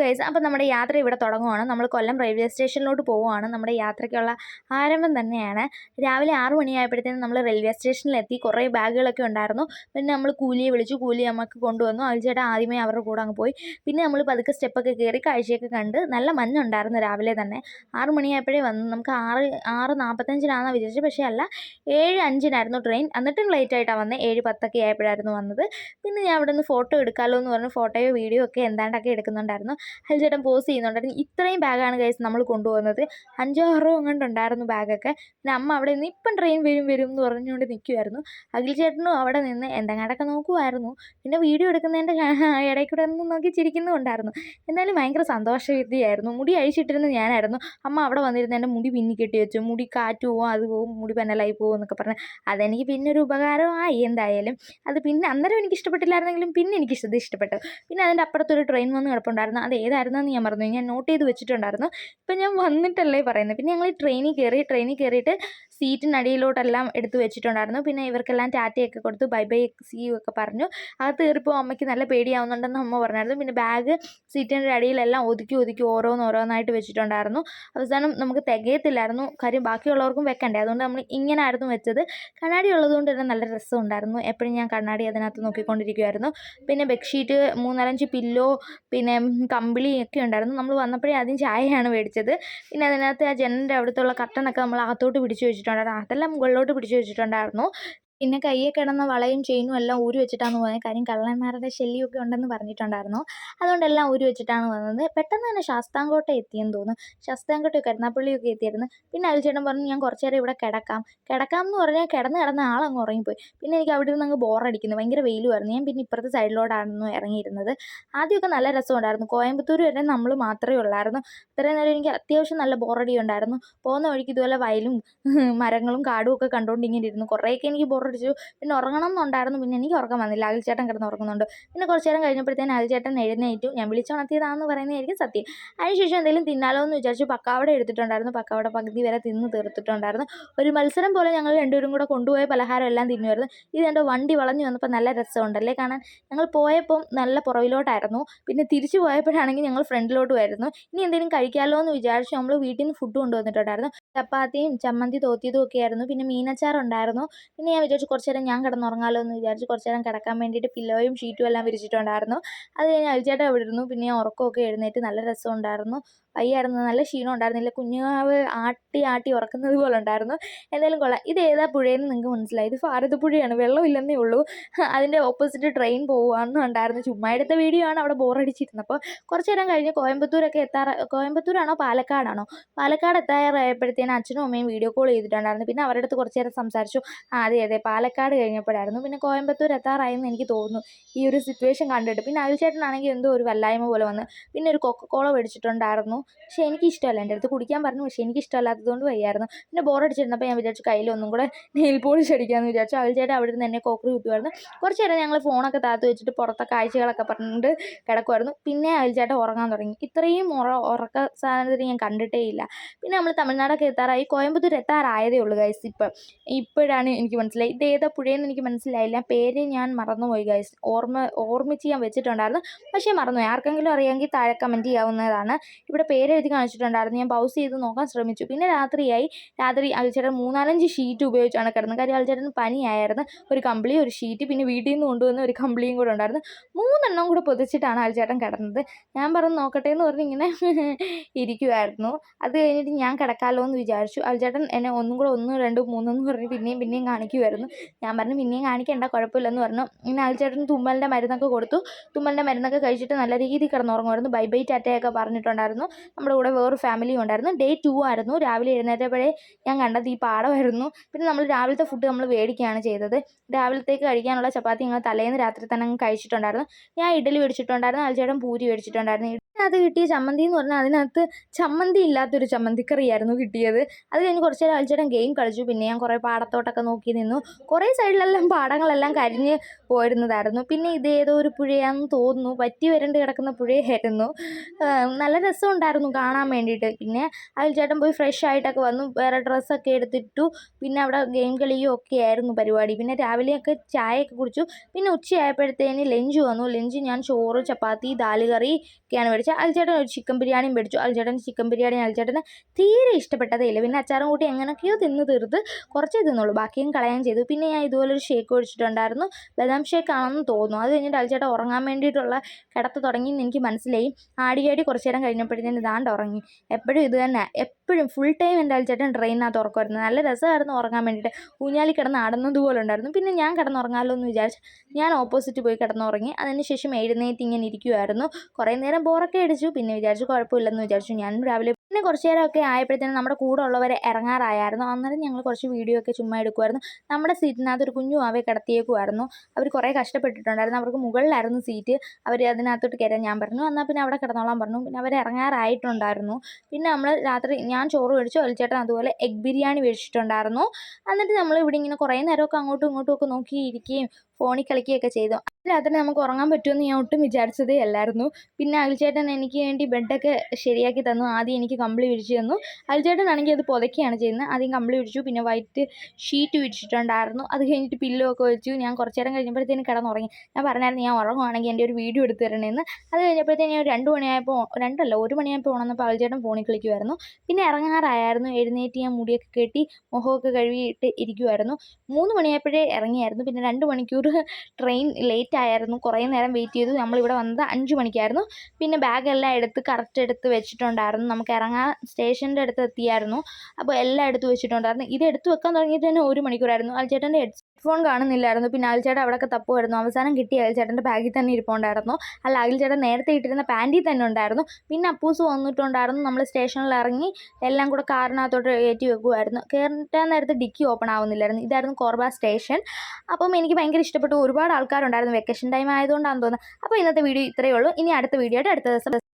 Guys അപ്പം നമ്മുടെ യാത്ര ഇവിടെ തുടങ്ങുവാണ്. നമ്മൾ കൊല്ലം റെയിൽവേ സ്റ്റേഷനിലോട്ട് പോവുകയാണ് നമ്മുടെ യാത്രയ്ക്കുള്ള ആരംഭം തന്നെയാണ്. രാവിലെ ആറ് മണിയായപ്പോഴത്തേനും നമ്മൾ റെയിൽവേ സ്റ്റേഷനിലെത്തി കുറേ ബാഗുകളൊക്കെ ഉണ്ടായിരുന്നു. പിന്നെ നമ്മൾ കൂലിയെ വിളിച്ചു. കൂലി നമുക്ക് കൊണ്ടുവന്നു. അൽച്ചേട്ടൻ ആദ്യമേ അവരുടെ കൂടെ അങ്ങ് പോയി. പിന്നെ നമ്മൾ പതുക്കെ സ്റ്റെപ്പൊക്കെ കയറി കാഴ്ചയൊക്കെ കണ്ട് നല്ല മഞ്ഞുണ്ടായിരുന്നു രാവിലെ തന്നെ. ആറ് മണിയായപ്പോഴേ വന്നു നമുക്ക് ആറ് ആറ് നാൽപ്പത്തഞ്ചിനാണെന്ന് വിചാരിച്ചത്. പക്ഷേ അല്ല ഏഴ് അഞ്ചിനായിരുന്നു ട്രെയിൻ എന്നിട്ടും ലേറ്റ് ആയിട്ടാണ് വന്നത് ഏഴ് പത്തൊക്കെ ആയപ്പോഴായിരുന്നു വന്നത്. പിന്നെ ഞാൻ അവിടെ നിന്ന് ഫോട്ടോ എടുക്കാമല്ലോ എന്ന് പറഞ്ഞ് ഫോട്ടോയോ വീഡിയോ ഒക്കെ എന്താണ്ടൊക്കെ എടുക്കുന്നുണ്ടായിരുന്നു. ഹൽചേട്ടൻ പോസ് ചെയ്യുന്നുണ്ടായിരുന്നു ഇത്രയും ബാഗാണ് ഗൈസ് നമ്മൾ കൊണ്ടുപോകുന്നത്. അഞ്ചോ ആറോ അങ്ങോട്ടുണ്ടായിരുന്നു ബാഗൊക്കെ പിന്നെ അമ്മ അവിടെ നിന്ന് ഇപ്പം ട്രെയിൻ വരും വരും എന്ന് പറഞ്ഞുകൊണ്ട് നിൽക്കുമായിരുന്നു അഖിൽ ചേട്ടനും അവിടെ നിന്ന് എന്തെങ്ങാണ്ടൊക്കെ നോക്കുമായിരുന്നു പിന്നെ വീഡിയോ എടുക്കുന്നതിന്റെ ഇടയിൽ കൂടെ നോക്കി ചിരിക്കുന്നുണ്ടായിരുന്നു എന്നാലും ഭയങ്കര സന്തോഷവിധിയായിരുന്നു മുടി അഴിച്ചിട്ടിരുന്ന ഞാനായിരുന്നു. അമ്മ അവിടെ വന്നിരുന്ന എന്റെ മുടി പിന്നി കെട്ടി വെച്ചു. മുടി കാറ്റ് പോവും അത് പോവും മുടി പന്നലായി പോവും എന്നൊക്കെ പറഞ്ഞ്. അതെനിക്ക് പിന്നെ ഒരു ഉപകാരമായി എന്തായാലും. അത് പിന്നെ അന്നേരം എനിക്ക് ഇഷ്ടപ്പെട്ടില്ലായിരുന്നെങ്കിലും പിന്നെ എനിക്ക് ഇഷ്ടപ്പെട്ടു. പിന്നെ അതിന്റെ അപ്പുറത്തൊരു ട്രെയിൻ വന്ന് കിടപ്പുണ്ടായിരുന്നു. അത് ഏതായിരുന്നെന്ന് ഞാൻ മറന്നു ഞാൻ നോട്ട് ചെയ്ത് വെച്ചിട്ടുണ്ടായിരുന്നു. ഇപ്പം ഞാൻ വന്നിട്ടല്ലേ പറയുന്നത്. പിന്നെ ഞങ്ങൾ ട്രെയിനിൽ കയറി ട്രെയിനിൽ കയറിയിട്ട് സീറ്റിനടിയിലോട്ടെല്ലാം എടുത്തു വെച്ചിട്ടുണ്ടായിരുന്നു. പിന്നെ ഇവർക്കെല്ലാം ടാറ്റയൊക്കെ കൊടുത്തു. ബൈ ബൈ സി യു ഒക്കെ പറഞ്ഞു. അകത്ത് കയറിപ്പോൾ അമ്മയ്ക്ക് നല്ല പേടിയാവുന്നുണ്ടെന്ന് അമ്മ പറഞ്ഞായിരുന്നു. പിന്നെ ബാഗ് സീറ്റിന്റെ അടിയിലെല്ലാം ഒതുക്കി ഒതുക്കി ഓരോന്ന് ഓരോന്നായിട്ട് വെച്ചിട്ടുണ്ടായിരുന്നു. അവസാനം നമുക്ക് തികയത്തില്ലായിരുന്നു. കാര്യം ബാക്കിയുള്ളവർക്കും വെക്കണ്ടേ? അതുകൊണ്ട് നമ്മൾ ഇങ്ങനെ ആയിരുന്നു വെച്ചത്. കണ്ണാടി ഉള്ളതുകൊണ്ട് തന്നെ നല്ല രസം ഉണ്ടായിരുന്നു എപ്പോഴും ഞാൻ കണ്ണാടി അതിനകത്ത് നോക്കിക്കൊണ്ടിരിക്കുമായിരുന്നു പിന്നെ ബെഡ്ഷീറ്റ് മൂന്നാലഞ്ച് പില്ലോ പിന്നെ കമ്പിളി ഒക്കെ ഉണ്ടായിരുന്നു. നമ്മൾ വന്നപ്പോഴേ ആദ്യം ചായയാണ് മേടിച്ചത്. പിന്നെ അതിനകത്ത് ആ ജനലിന്റെ അവിടുത്തുള്ള കട്ടനൊക്കെ നമ്മൾ അകത്തോട്ട് പിടിച്ച് വെച്ചിട്ടുണ്ടായിരുന്നു. അതെല്ലാം മുകളിലോട്ട് പിടിച്ച് വെച്ചിട്ടുണ്ടായിരുന്നു. പിന്നെ കയ്യിൽ കിടന്ന വളയും ചെയിനും എല്ലാം ഊരി വെച്ചിട്ടാണ് പോകുന്നത് കാര്യം കള്ളന്മാരുടെ ശല്യമൊക്കെ ഉണ്ടെന്ന് പറഞ്ഞിട്ടുണ്ടായിരുന്നു. അതുകൊണ്ട് എല്ലാം ഊരി വെച്ചിട്ടാണ് വന്നത്. പെട്ടെന്ന് തന്നെ ശാസ്താംകോട്ട എത്തിയെന്ന് തോന്നുന്നു. ശാസ്താംകോട്ട കരുനാപ്പള്ളിയൊക്കെ എത്തിയിരുന്നു പിന്നെ അൽച്ചേട്ടൻ പറഞ്ഞു ഞാൻ കുറച്ച് നേരം ഇവിടെ കിടക്കാം. കിടക്കാം എന്ന് പറഞ്ഞാൽ കിടന്ന് കിടന്ന ആളങ്ങ് ഉറങ്ങിപ്പോയി. പിന്നെ എനിക്ക് അവിടെ നിന്ന് അങ്ങ് ബോറടിക്കുന്നു. ഭയങ്കര വെയിലുമായിരുന്നു ഞാൻ പിന്നെ ഇപ്പുറത്തെ സൈഡിലോട്ടായിരുന്നു ഇറങ്ങിയിരുന്നത്. ആദ്യമൊക്കെ നല്ല രസമുണ്ടായിരുന്നു. കോയമ്പത്തൂർ വരെ നമ്മൾ മാത്രമേ ഉള്ളായിരുന്നു. ഇത്രയും നേരം എനിക്ക് അത്യാവശ്യം നല്ല ബോറടി ഉണ്ടായിരുന്നു പോകുന്ന വഴിക്ക് ഇതുപോലെ വയലും മരങ്ങളും കാടും ഒക്കെ കണ്ടുകൊണ്ട് ഇങ്ങനെ ഇരുന്നു. കുറേയൊക്കെ എനിക്ക് ബോറടിച്ചു പിന്നെ ഉറങ്ങണം എന്നുണ്ടായിരുന്നു. പിന്നെ എനിക്ക് ഉറക്കം വന്നില്ല. അഖിൽച്ചേട്ടൻ കിടന്ന് ഉറങ്ങുന്നുണ്ട്. പിന്നെ കുറച്ച് നേരം കഴിഞ്ഞപ്പോഴത്തേന് അഖിൽച്ചേട്ടൻ എഴുന്നേറ്റു. ഞാൻ വിളിച്ചുണർത്തിയതാണെന്ന് പറയുന്നതായിരിക്കും സത്യം. അതിനുശേഷം എന്തെങ്കിലും തിന്നാലോ എന്ന് വിചാരിച്ചു പക്കാവട എടുത്തിട്ടുണ്ടായിരുന്നു. പക്കാവട പകുതി വരെ തിന്ന് തീർത്തിട്ടുണ്ടായിരുന്നു. ഒരു മത്സരം പോലെ ഞങ്ങൾ രണ്ടുപേരും കൂടെ കൊണ്ടുപോയ പലഹാരം എല്ലാം തിന്നുമായിരുന്നു. ഇത് എന്റെ വണ്ടി വളഞ്ഞു വന്നപ്പോൾ നല്ല രസമുണ്ടല്ലേ കാണാൻ. ഞങ്ങൾ പോയപ്പം നല്ല പുറകിലോട്ടായിരുന്നു. പിന്നെ തിരിച്ചു പോയപ്പോഴാണെങ്കിൽ ഞങ്ങൾ ഫ്രണ്ടിലോട്ട് ഫ്രണ്ടിലോട്ടുമായിരുന്നു. ഇനി എന്തെങ്കിലും കഴിക്കാമല്ലോ എന്ന് വിചാരിച്ചു നമ്മൾ വീട്ടിൽ നിന്ന് ഫുഡ് കൊണ്ടുവന്നിട്ടുണ്ടായിരുന്നു. ചപ്പാത്തിയും ചമ്മന്തി തോത്തിയതും ഒക്കെ ആയിരുന്നു. പിന്നെ മീനച്ചാറുണ്ടായിരുന്നു പിന്നെ ഞാൻ വിചാരിച്ചു കുറച്ച് നേരം ഞാൻ കിടന്നുറങ്ങാമല്ലോ എന്ന് വിചാരിച്ചു കുറച്ച് നേരം കിടക്കാൻ വേണ്ടിയിട്ട് പില്ലോയും ഷീറ്റും എല്ലാം വിരിച്ചിട്ടുണ്ടായിരുന്നു. അത് കഴിഞ്ഞ് അൽച്ചേട്ടൻ അവിടെ ഇരുന്നു. പിന്നെ ഉറക്കമൊക്കെ എഴുന്നേറ്റ് നല്ല രസമുണ്ടായിരുന്നു. വയ്യായിരുന്നു നല്ല ക്ഷീണം ഉണ്ടായിരുന്നില്ല കുഞ്ഞുമാവ് ആട്ടി ആട്ടി ഉറക്കുന്നത് പോലെ ഉണ്ടായിരുന്നു. എന്തായാലും കൊള്ളാം. ഇത് ഏതാ പുഴയെന്ന് നിങ്ങൾക്ക് മനസ്സിലായി? ഇത് ഭാരതപ്പുഴയാണ് വെള്ളമില്ലെന്നേ ഉള്ളൂ. അതിന്റെ ഓപ്പോസിറ്റ് ട്രെയിൻ പോകുകയെന്നും ഉണ്ടായിരുന്നു ചുമ്മാ എടുത്ത വീഡിയോ ആണ് അവിടെ ബോറടിച്ചിരുന്നപ്പോൾ കുറച്ച് നേരം കഴിഞ്ഞ് കോയമ്പത്തൂരൊക്കെ എത്താറ കോയമ്പത്തൂരാണോ പാലക്കാടാണോ? പാലക്കാട് എത്താറായപ്പോഴത്തേനും അച്ഛനും അമ്മയും വീഡിയോ കോൾ ചെയ്തിട്ടുണ്ടായിരുന്നു. പിന്നെ അവരുടെ അടുത്ത് കുറച്ച് നേരം സംസാരിച്ചു. അതെ അതെ പാലക്കാട് കഴിഞ്ഞപ്പോഴായിരുന്നു. പിന്നെ കോയമ്പത്തൂർ എത്താറായെന്ന് എനിക്ക് തോന്നുന്നു. ഈ ഒരു സിറ്റുവേഷൻ കണ്ടിട്ട്. പിന്നെ അയൽച്ചേട്ടനാണെങ്കിൽ എന്തോ ഒരു വല്ലായ്മ പോലെ വന്ന്. പിന്നെ ഒരു കൊക്കക്കോള മേടിച്ചിട്ടുണ്ടായിരുന്നു. പക്ഷേ എനിക്ക് ഇഷ്ടമല്ല എന്റെ അടുത്ത് കുടിക്കാൻ പറഞ്ഞു പക്ഷേ എനിക്ക് ഇഷ്ടമല്ലാത്തതുകൊണ്ട് വയ്യായിരുന്നു. പിന്നെ ബോറടിച്ചിരുന്നപ്പോൾ ഞാൻ വിചാരിച്ചു കയ്യിൽ ഒന്നും കൂടെ നെയിൽ പോളിഷ് അടിക്കാമെന്ന് വിചാരിച്ചു. അവൾ ചേട്ടൻ അവിടെ നിന്ന് എന്നെ കോക്കറി കുത്തുമായിരുന്നു കുറച്ച് നേരം ഞങ്ങൾ ഫോണൊക്കെ താത്ത് വെച്ചിട്ട് പുറത്തെ കാഴ്ചകളൊക്കെ പറഞ്ഞിട്ട് കിടക്കുമായിരുന്നു പിന്നെ അയൽച്ചേട്ടൻ ഉറങ്ങാൻ തുടങ്ങി. ഇത്രയും ഉറ ഉറക്ക സാധനത്തിന് ഞാൻ കണ്ടിട്ടേ ഇല്ല. പിന്നെ നമ്മൾ തമിഴ്നാടൊക്കെ എത്താറായി. കോയമ്പത്തൂർ എത്താറായതേ ഉള്ളൂ ഗൈസ് ഇപ്പം. ഇപ്പോഴാണ് എനിക്ക് മനസ്സിലായി. ഇത് ഏതാ പുഴയെന്ന് എനിക്ക് മനസ്സിലായില്ല. പേര് ഞാൻ മറന്നുപോയി ഗൈസ് ഓർമ്മ ഓർമ്മിച്ച് ഞാൻ വെച്ചിട്ടുണ്ടായിരുന്നു. പക്ഷേ മറന്നുപോയി. ആർക്കെങ്കിലും അറിയാമെങ്കിൽ താഴെ കമന്റ് ചെയ്യാവുന്നതാണ്. ഇവിടെ പേരെഴുതി കാണിച്ചിട്ടുണ്ടായിരുന്നു. ഞാൻ പൗസ് ചെയ്ത് നോക്കാൻ ശ്രമിച്ചു. പിന്നെ രാത്രിയായി. രാത്രി അൽച്ചേട്ടൻ മൂന്നാലഞ്ച് ഷീറ്റ് ഉപയോഗിച്ചാണ് കിടന്നത്. കാര്യം അൽച്ചേട്ടൻ പനിയായിരുന്നു. ഒരു കമ്പിളി ഒരു ഷീറ്റ് പിന്നെ വീട്ടിൽ നിന്ന് കൊണ്ടുവന്ന ഒരു കമ്പിളിയും കൂടെ ഉണ്ടായിരുന്നു. മൂന്നെണ്ണം കൂടെ പൊതിച്ചിട്ടാണ് അൽച്ചേട്ടൻ കിടന്നത്. ഞാൻ പറഞ്ഞു നോക്കട്ടെ എന്ന് പറഞ്ഞ് ഇങ്ങനെ ഇരിക്കുമായിരുന്നു അത് കഴിഞ്ഞിട്ട് ഞാൻ കിടക്കാമല്ലോ എന്ന് വിചാരിച്ചു. അൽച്ചേട്ടൻ എന്നെ ഒന്നും കൂടെ ഒന്ന് രണ്ട് മൂന്നെന്ന് പറഞ്ഞ് പിന്നെയും പിന്നെയും കാണിക്കുമായിരുന്നു ഞാൻ പറഞ്ഞു പിന്നെയും കാണിക്കേണ്ട കുഴപ്പമില്ലെന്ന് പറഞ്ഞു. പിന്നെ അൽച്ചേട്ടൻ തുമ്മലിന്റെ മരുന്നൊക്കെ കൊടുത്തു. തുമ്മലിന്റെ മരുന്നൊക്കെ കഴിച്ചിട്ട് നല്ല രീതിയിൽ കിടന്നുറങ്ങുമായിരുന്നു ബൈ ബൈ ടാറ്റയൊക്കെ പറഞ്ഞിട്ടുണ്ടായിരുന്നു. നമ്മുടെ കൂടെ വേറൊരു ഫാമിലിയും ഉണ്ടായിരുന്നു. ഡേ ടു ആയിരുന്നു. രാവിലെ എഴുന്നേറ്റപ്പോഴേ ഞാൻ കണ്ടത് ഈ പാടമായിരുന്നു. പിന്നെ നമ്മൾ രാവിലത്തെ ഫുഡ് നമ്മൾ മേടിക്കുകയാണ് ചെയ്തത്. രാവിലത്തേക്ക് കഴിക്കാനുള്ള ചപ്പാത്തി ഞങ്ങൾ തലേന്ന് രാത്രി തന്നെ കഴിച്ചിട്ടുണ്ടായിരുന്നു. ഞാൻ ഇഡലി മേടിച്ചിട്ടുണ്ടായിരുന്നു. അൽച്ചേട്ടൻ പൂരി മേടിച്ചിട്ടുണ്ടായിരുന്നു. ഇതിനകത്ത് കിട്ടിയ ചമ്മന്തി എന്ന് പറഞ്ഞാൽ അതിനകത്ത് ചമ്മന്തി ഇല്ലാത്തൊരു ചമ്മന്തിക്കറിയായിരുന്നു കിട്ടിയത്. അത് കഴിഞ്ഞ് കുറച്ച് നേരം അൽച്ചേട്ടൻ ഗെയിം കളിച്ചു. പിന്നെ ഞാൻ കുറേ പാടത്തോട്ടൊക്കെ നോക്കി നിന്നു. കുറേ സൈഡിലെല്ലാം പാടങ്ങളെല്ലാം കരിഞ്ഞ് പോയിരുന്നതായിരുന്നു. പിന്നെ ഇതേതോ ഒരു പുഴയാണെന്ന് തോന്നുന്നു. പറ്റി വരണ്ട് കിടക്കുന്ന പുഴയായിരുന്നു. നല്ല രസമുണ്ടായിരുന്നു കാണാൻ വേണ്ടിയിട്ട്. പിന്നെ അയൽച്ചേട്ടൻ പോയി ഫ്രഷ് ആയിട്ടൊക്കെ വന്നു. വേറെ ഡ്രസ്സൊക്കെ എടുത്തിട്ടു. പിന്നെ അവിടെ ഗെയിം കളിയും ഒക്കെ ആയിരുന്നു പരിപാടി. പിന്നെ രാവിലെയൊക്കെ ചായയൊക്കെ കുടിച്ചു. പിന്നെ ഉച്ചയായപ്പോഴത്തേന് ലഞ്ച് വന്നു. ലഞ്ച് ഞാൻ ചോറ് ചപ്പാത്തി ദാൽ കറി ഒക്കെയാണ് അൽച്ചേട്ടൻ ഒരു ചിക്കൻ ബിരിയാണിയും മേടിച്ചു. അൽചേട്ടൻ ചിക്കൻ ബിരിയാണി അൽചേട്ടന് തീരെ ഇഷ്ടപ്പെട്ടതേയില്ല പിന്നെ അച്ചാറും കൂട്ടി എങ്ങനെയൊക്കെയോ തിന്ന് തീർത്ത് കുറച്ചേ തിന്നുള്ളൂ. ബാക്കിയും കളയാൻ ചെയ്തു. പിന്നെ ഞാൻ ഇതുപോലെ ഒരു ഷേക്ക് ഒഴിച്ചിട്ടുണ്ടായിരുന്നു. ബദാം ഷേക്ക് ആണെന്ന് തോന്നുന്നു. അത് കഴിഞ്ഞിട്ട് അൽചേട്ടൻ ഉറങ്ങാൻ വേണ്ടിയിട്ടുള്ള കിടത്ത് തുടങ്ങി എനിക്ക് മനസ്സിലായി. ആടിയാടി കുറച്ച് നേരം കഴിഞ്ഞപ്പോഴത്തേന് ഇതാണ്ട് ഉറങ്ങി. എപ്പോഴും ഇത് തന്നെ. എപ്പോഴും ഫുൾ ടൈം എന്റെ അൽച്ചേട്ടൻ ട്രെയിനിനകത്ത് ഉറക്കമായിരുന്നു. നല്ല രസമായിരുന്നു ഉറങ്ങാൻ വേണ്ടിയിട്ട്. ഊഞ്ഞാലി കിടന്ന് ആടുന്നത് പോലെ ഉണ്ടായിരുന്നു. പിന്നെ ഞാൻ കിടന്നുറങ്ങാമല്ലോ എന്ന് വിചാരിച്ചു ഞാൻ ഓപ്പോസിറ്റ് പോയി കിടന്നുറങ്ങി. അതിന് ശേഷം എഴുന്നേറ്റ് ഇങ്ങനെ ഇരിക്കുമായിരുന്നു കുറേ നേരം ബോറൊക്കെ അടിച്ചു. പിന്നെ വിചാരിച്ചു കുഴപ്പമില്ലെന്ന് വിചാരിച്ചു. ഞാൻ രാവിലെ പിന്നെ കുറച്ച് നേരമൊക്കെ ആയപ്പോഴത്തേനും നമ്മുടെ കൂടെ ഉള്ളവരെ ഇറങ്ങാറായിരുന്നു അന്നേരം ഞങ്ങൾ കുറച്ച് വീഡിയോ ഒക്കെ ചുമ്മാ എടുക്കുമായിരുന്നു നമ്മുടെ സീറ്റിനകത്ത് ഒരു കുഞ്ഞു ആവേ കിടത്തിയേക്കുമായിരുന്നു അവർ കുറേ കഷ്ടപ്പെട്ടിട്ടുണ്ടായിരുന്നു. അവർക്ക് മുകളിലായിരുന്നു സീറ്റ്. അവർ അതിനകത്തോട്ട് കയറാൻ ഞാൻ പറഞ്ഞു. എന്നാൽ പിന്നെ അവിടെ കിടന്നോളാൻ പറഞ്ഞു. പിന്നെ അവർ ഇറങ്ങാറായിട്ടുണ്ടായിരുന്നു. പിന്നെ നമ്മൾ രാത്രി ഞാൻ ചോറ് മേടിച്ചു. ഒലിച്ചേട്ടൻ അതുപോലെ എഗ് ബിരിയാണി മേടിച്ചിട്ടുണ്ടായിരുന്നു. എന്നിട്ട് നമ്മൾ ഇവിടെ ഇങ്ങനെ കുറേ നേരമൊക്കെ അങ്ങോട്ടും ഇങ്ങോട്ടും ഒക്കെ നോക്കിയിരിക്കുകയും ഫോണിൽ കളിക്കുകയൊക്കെ ചെയ്തു. രാത്രി നമുക്ക് ഉറങ്ങാൻ പറ്റുമെന്ന് ഞാൻ ഒട്ടും വിചാരിച്ചതേ അല്ലായിരുന്നു. പിന്നെ അഖിൽചേട്ടൻ എനിക്ക് വേണ്ടി ബെഡൊക്കെ ശരിയാക്കി തന്നു. ആദ്യം എനിക്ക് കമ്പിളി വിരിച്ചു തന്നു. അഖിൽചേട്ടൻ ആണെങ്കിൽ അത് പുതയ്ക്കുകയാണ് ചെയ്യുന്നത്. ആദ്യം കമ്പിളി വിരിച്ചു. പിന്നെ വൈറ്റ് ഷീറ്റ് വിരിച്ചിട്ടുണ്ടായിരുന്നു. അത് കഴിഞ്ഞിട്ട് പില്ലോ ഒക്കെ വെച്ചു. ഞാൻ കുറച്ച് നേരം കഴിഞ്ഞപ്പോഴത്തേന് കിടന്നുറങ്ങി. ഞാൻ പറഞ്ഞായിരുന്നു ഞാൻ ഉറങ്ങുവാണെങ്കിൽ എന്റെ ഒരു വീഡിയോ എടുത്ത് തരണമെന്ന് അത് കഴിഞ്ഞപ്പോഴത്തേന് ഞാൻ രണ്ട് മണിയായപ്പോൾ രണ്ടല്ല ഒരു മണിയായപ്പോൾ ഉണർന്നപ്പോൾ അഖിൽചേട്ടൻ ഫോണിൽ കളിക്കുമായിരുന്നു പിന്നെ ഇറങ്ങാറായിരുന്നു. എഴുന്നേറ്റ് ഞാൻ മുടിയൊക്കെ കെട്ടി മുഖമൊക്കെ കഴുകിയിട്ട് ഇരിക്കുമായിരുന്നു മൂന്ന് മണിയായപ്പോഴേ ഇറങ്ങിയായിരുന്നു. പിന്നെ രണ്ട് മണിക്കൂർ ട്രെയിൻ ലേറ്റ് ആയിരുന്നു. കുറേ നേരം വെയിറ്റ് ചെയ്തു. നമ്മളിവിടെ വന്നത് അഞ്ച് മണിക്കായിരുന്നു. പിന്നെ ബാഗെല്ലാം എടുത്ത് കറക്റ്റ് എടുത്ത് വെച്ചിട്ടുണ്ടായിരുന്നു. നമുക്ക് ഇറങ്ങാൻ സ്റ്റേഷന്റെ അടുത്ത് എത്തിയായിരുന്നു. അപ്പോൾ എല്ലാം എടുത്ത് വെച്ചിട്ടുണ്ടായിരുന്നു. ഇത് എടുത്ത് വെക്കാൻ തുടങ്ങിയിട്ട് തന്നെ ഒരു മണിക്കൂറായിരുന്നു. അൽച്ചേട്ടന്റെ ഹെഡ്ഫോൺ കാണുന്നില്ലായിരുന്നു. പിന്നെ അയൽച്ചേട്ടൻ അവിടെയൊക്കെ തപ്പുമായിരുന്നു. അവസാനം കിട്ടിയ അയൽച്ചേട്ടന്റെ ബാഗിൽ തന്നെ ഇരിപ്പുണ്ടായിരുന്നു. അല്ല അയൽച്ചേട്ടൻ നേരത്തെ ഇട്ടിരുന്ന പാന്റിൽ തന്നെ ഉണ്ടായിരുന്നു. പിന്നെ അപ്പൂസ് വന്നിട്ടുണ്ടായിരുന്നു. നമ്മൾ സ്റ്റേഷനിൽ ഇറങ്ങി എല്ലാം കൂടെ കാറിനകത്തോട്ട് കയറ്റി വെക്കുമായിരുന്നു കയറ്റാൻ നേരത്തെ ഡിക്കി ഓപ്പൺ ആവുന്നില്ലായിരുന്നു. ഇതായിരുന്നു കോർബ സ്റ്റേഷൻ അപ്പം എനിക്ക് ഭയങ്കര ഇഷ്ടപ്പെട്ടു. ഒരുപാട് ആൾക്കാരുണ്ടായിരുന്നു. വെക്കേഷൻ ടൈം ആയതുകൊണ്ടാണെന്ന് തോന്നുന്നത് അപ്പോൾ ഇന്നത്തെ വീഡിയോ ഇത്രയേ ഉള്ളൂ. ഇനി അടുത്ത വീഡിയോ ആയിട്ട് അടുത്ത ദിവസം